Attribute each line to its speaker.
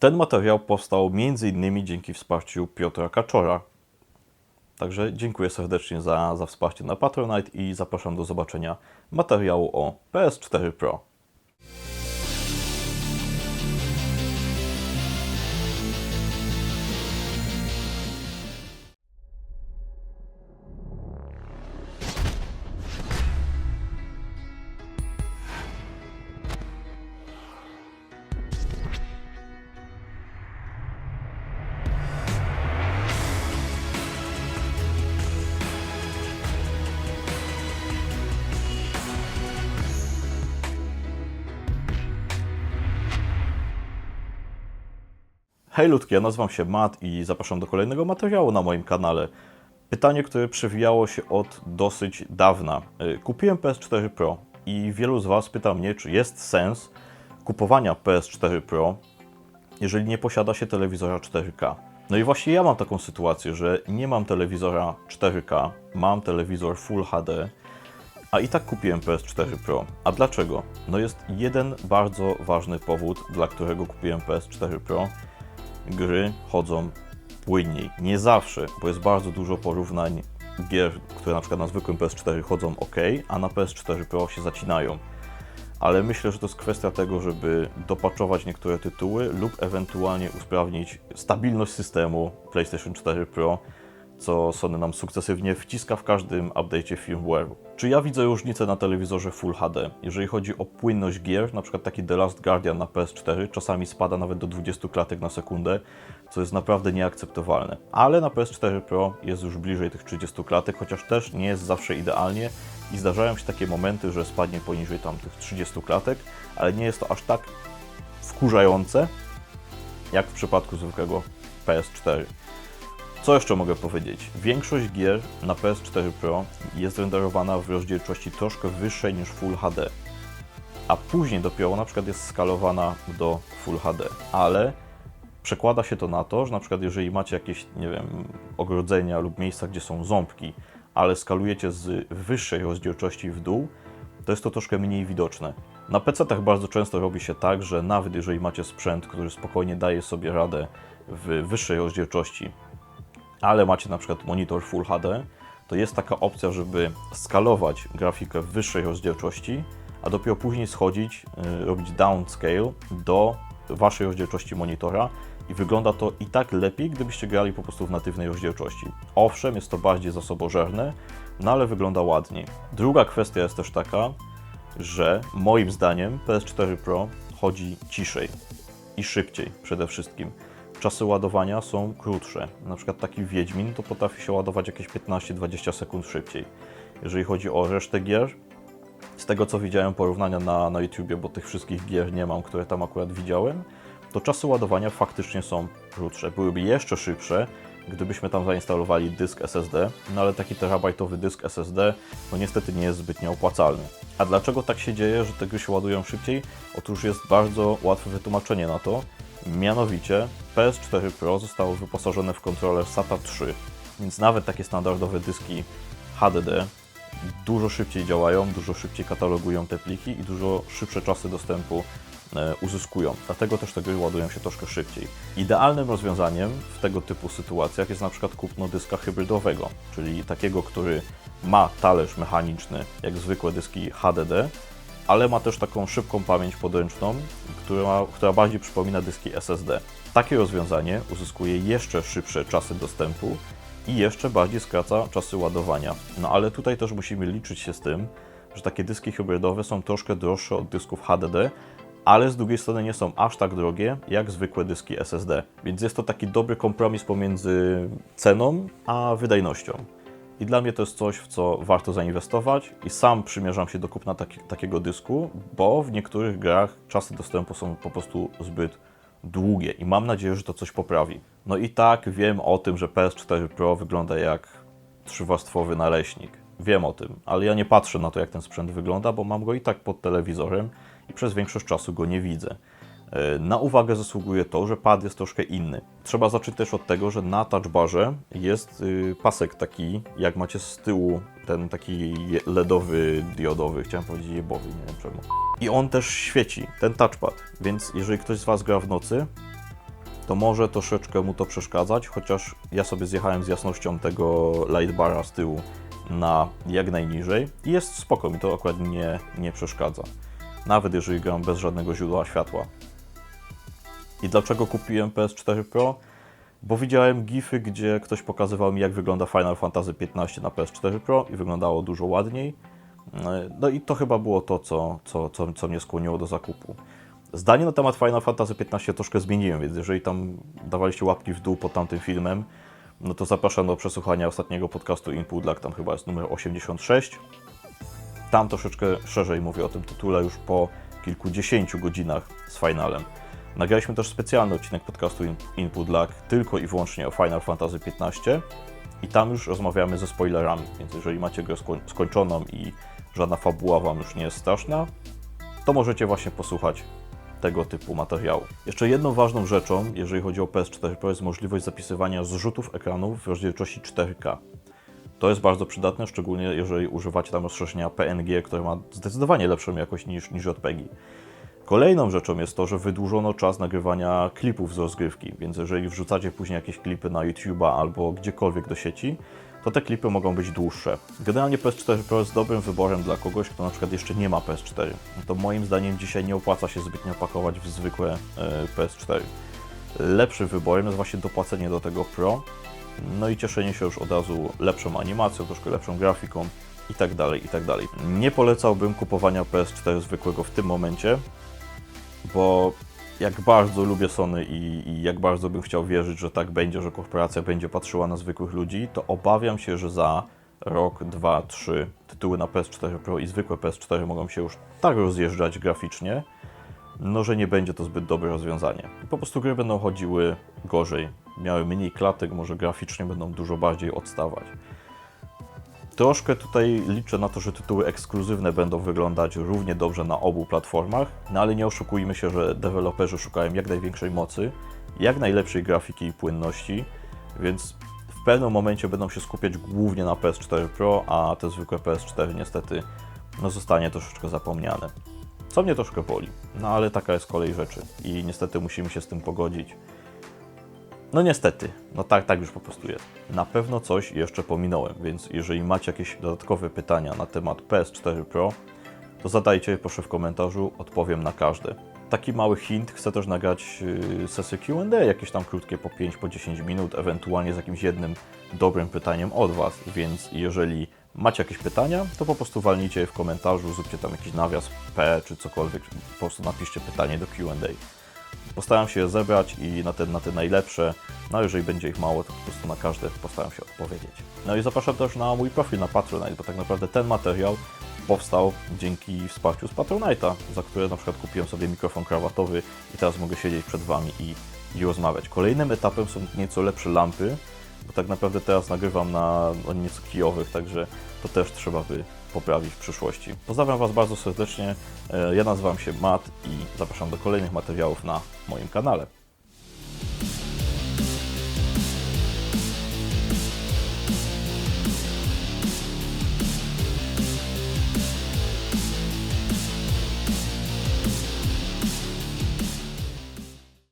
Speaker 1: Ten materiał powstał m.in. dzięki wsparciu Piotra Kaczora. Także dziękuję serdecznie za, za wsparcie na Patronite i zapraszam do zobaczenia materiału o PS4 Pro. Hej ludki, ja nazywam się Matt i zapraszam do kolejnego materiału na moim kanale. Pytanie, które przewijało się od dosyć dawna. Y, Kupiłem PS4 Pro i wielu z Was pyta mnie, czy jest sens kupowania PS4 Pro, jeżeli nie posiada się telewizora 4K. No i właśnie ja mam taką sytuację, że nie mam telewizora 4K, mam telewizor Full HD, a i tak kupiłem PS4 Pro. A dlaczego? No jest jeden bardzo ważny powód, dla którego kupiłem PS4 Pro. Gry chodzą płynniej. Nie zawsze, bo jest bardzo dużo porównań gier, które na przykład na zwykłym PS4 chodzą ok, a na PS4 Pro się zacinają. Ale myślę, że to jest kwestia tego, żeby dopaczować niektóre tytuły lub ewentualnie usprawnić stabilność systemu PlayStation 4 Pro, co Sony nam sukcesywnie wciska w każdym update'cie firmware'u. Czy ja widzę różnicę na telewizorze Full HD? Jeżeli chodzi o płynność gier, na przykład taki The Last Guardian na PS4 czasami spada nawet do 20 klatek na sekundę, co jest naprawdę nieakceptowalne. Ale na PS4 Pro jest już bliżej tych 30 klatek, chociaż też nie jest zawsze idealnie i zdarzają się takie momenty, że spadnie poniżej tam tych 30 klatek, ale nie jest to aż tak wkurzające, jak w przypadku zwykłego PS4. Co jeszcze mogę powiedzieć? Większość gier na PS4 Pro jest renderowana w rozdzielczości troszkę wyższej niż Full HD, a później dopiero na przykład jest skalowana do Full HD, ale przekłada się to na to, że na przykład jeżeli macie jakieś, nie wiem, ogrodzenia lub miejsca, gdzie są ząbki, ale skalujecie z wyższej rozdzielczości w dół, to jest to troszkę mniej widoczne. Na PC-tach bardzo często robi się tak, że nawet jeżeli macie sprzęt, który spokojnie daje sobie radę w wyższej rozdzielczości, ale macie na przykład monitor Full HD, to jest taka opcja, żeby skalować grafikę w wyższej rozdzielczości, a dopiero później schodzić, y, robić downscale do waszej rozdzielczości monitora i wygląda to i tak lepiej, gdybyście grali po prostu w natywnej rozdzielczości. Owszem, jest to bardziej zasobożerne, no ale wygląda ładniej. Druga kwestia jest też taka, że moim zdaniem PS4 Pro chodzi ciszej i szybciej przede wszystkim. Czasy ładowania są krótsze. Na przykład taki Wiedźmin to potrafi się ładować jakieś 15-20 sekund szybciej. Jeżeli chodzi o resztę gier, z tego co widziałem porównania na, na YouTubie, bo tych wszystkich gier nie mam, które tam akurat widziałem, to czasy ładowania faktycznie są krótsze. Byłyby jeszcze szybsze, gdybyśmy tam zainstalowali dysk SSD, no ale taki terabajtowy dysk SSD no niestety nie jest zbytnio opłacalny. A dlaczego tak się dzieje, że te gry się ładują szybciej? Otóż jest bardzo łatwe wytłumaczenie na to. Mianowicie PS4 Pro zostało wyposażone w kontroler SATA 3, więc nawet takie standardowe dyski HDD dużo szybciej działają, dużo szybciej katalogują te pliki i dużo szybsze czasy dostępu e, uzyskują. Dlatego też te gry ładują się troszkę szybciej. Idealnym rozwiązaniem w tego typu sytuacjach jest na przykład kupno dyska hybrydowego, czyli takiego, który ma talerz mechaniczny, jak zwykłe dyski HDD, ale ma też taką szybką pamięć podręczną, która, która bardziej przypomina dyski SSD. Takie rozwiązanie uzyskuje jeszcze szybsze czasy dostępu i jeszcze bardziej skraca czasy ładowania. No ale tutaj też musimy liczyć się z tym, że takie dyski hybrydowe są troszkę droższe od dysków HDD, ale z drugiej strony nie są aż tak drogie jak zwykłe dyski SSD. Więc jest to taki dobry kompromis pomiędzy ceną a wydajnością. I dla mnie to jest coś, w co warto zainwestować i sam przymierzam się do kupna taki, takiego dysku, bo w niektórych grach czasy dostępu są po prostu zbyt długie i mam nadzieję, że to coś poprawi. No i tak wiem o tym, że PS4 Pro wygląda jak trzywarstwowy naleśnik. Wiem o tym, ale ja nie patrzę na to, jak ten sprzęt wygląda, bo mam go i tak pod telewizorem i przez większość czasu go nie widzę. E, Na uwagę zasługuje to, że pad jest troszkę inny. Trzeba zacząć też od tego, że na touchbarze jest y, pasek taki, jak macie z tyłu, ten taki LEDowy, diodowy, chciałem powiedzieć jebowy, nie wiem czemu. I on też świeci, ten touchpad, więc jeżeli ktoś z Was gra w nocy, to może troszeczkę mu to przeszkadzać, chociaż ja sobie zjechałem z jasnością tego lightbara z tyłu na jak najniżej i jest spoko, mi to akurat nie, nie przeszkadza. Nawet jeżeli gram bez żadnego źródła światła. I dlaczego kupiłem PS4 Pro? Bo widziałem gify, gdzie ktoś pokazywał mi, jak wygląda Final Fantasy XV na PS4 Pro i wyglądało dużo ładniej. No i to chyba było to, co, co, co, co mnie skłoniło do zakupu. Zdanie na temat Final Fantasy XV troszkę zmieniłem, więc jeżeli tam dawaliście łapki w dół pod tamtym filmem, no to zapraszam do przesłuchania ostatniego podcastu Input Lag, tam chyba jest numer 86. Tam troszeczkę szerzej mówię o tym tytule już po kilkudziesięciu godzinach z finalem. Nagraliśmy też specjalny odcinek podcastu In- Input Lag tylko i wyłącznie o Final Fantasy XV i tam już rozmawiamy ze spoilerami, więc jeżeli macie grę skoń- skończoną i żadna fabuła Wam już nie jest straszna, to możecie właśnie posłuchać tego typu materiału. Jeszcze jedną ważną rzeczą, jeżeli chodzi o PS4 Pro, jest możliwość zapisywania zrzutów ekranu w rozdzielczości 4K. To jest bardzo przydatne, szczególnie jeżeli używacie tam rozszerzenia PNG, które ma zdecydowanie lepszą jakość niż, niż JPEGi. Kolejną rzeczą jest to, że wydłużono czas nagrywania klipów z rozgrywki, więc jeżeli wrzucacie później jakieś klipy na YouTube'a albo gdziekolwiek do sieci, to te klipy mogą być dłuższe. Generalnie PS4 Pro jest dobrym wyborem dla kogoś, kto na przykład jeszcze nie ma PS4. No To moim zdaniem dzisiaj nie opłaca się zbytnio pakować w zwykłe e, PS4. Lepszym wyborem jest właśnie dopłacenie do tego Pro, no i cieszenie się już od razu lepszą animacją, troszkę lepszą grafiką i tak dalej, i tak dalej. Nie polecałbym kupowania PS4 zwykłego w tym momencie, bo jak bardzo lubię Sony i, i jak bardzo bym chciał wierzyć, że tak będzie, że korporacja będzie patrzyła na zwykłych ludzi, to obawiam się, że za rok, dwa, trzy tytuły na PS4 Pro i zwykłe PS4 mogą się już tak rozjeżdżać graficznie, no że nie będzie to zbyt dobre rozwiązanie. Po prostu gry będą chodziły gorzej, miały mniej klatek, może graficznie będą dużo bardziej odstawać. Troszkę tutaj liczę na to, że tytuły ekskluzywne będą wyglądać równie dobrze na obu platformach, no ale nie oszukujmy się, że deweloperzy szukają jak największej mocy, jak najlepszej grafiki i płynności, więc w pewnym momencie będą się skupiać głównie na PS4 Pro, a te zwykłe PS4 niestety no, zostanie troszeczkę zapomniane. Co mnie troszkę boli, no ale taka jest kolej rzeczy i niestety musimy się z tym pogodzić. No niestety, no tak, tak już po prostu jest. Na pewno coś jeszcze pominąłem, więc jeżeli macie jakieś dodatkowe pytania na temat PS4 Pro, to zadajcie je proszę w komentarzu, odpowiem na każde. Taki mały hint, chcę też nagrać yy, sesję Q&A, jakieś tam krótkie po 5, po 10 minut, ewentualnie z jakimś jednym dobrym pytaniem od Was, więc jeżeli macie jakieś pytania, to po prostu walnijcie je w komentarzu, zróbcie tam jakiś nawias P czy cokolwiek, po prostu napiszcie pytanie do Q&A. Postaram się je zebrać i na te, na te najlepsze, no jeżeli będzie ich mało, to po prostu na każde postaram się odpowiedzieć. No i zapraszam też na mój profil na Patronite, bo tak naprawdę ten materiał powstał dzięki wsparciu z Patronite'a, za które na przykład kupiłem sobie mikrofon krawatowy i teraz mogę siedzieć przed Wami i, i rozmawiać. Kolejnym etapem są nieco lepsze lampy, bo tak naprawdę teraz nagrywam na no, nieco kijowych, także to też trzeba by poprawić w przyszłości. Pozdrawiam Was bardzo serdecznie. E, Ja nazywam się Matt i zapraszam do kolejnych materiałów na moim kanale.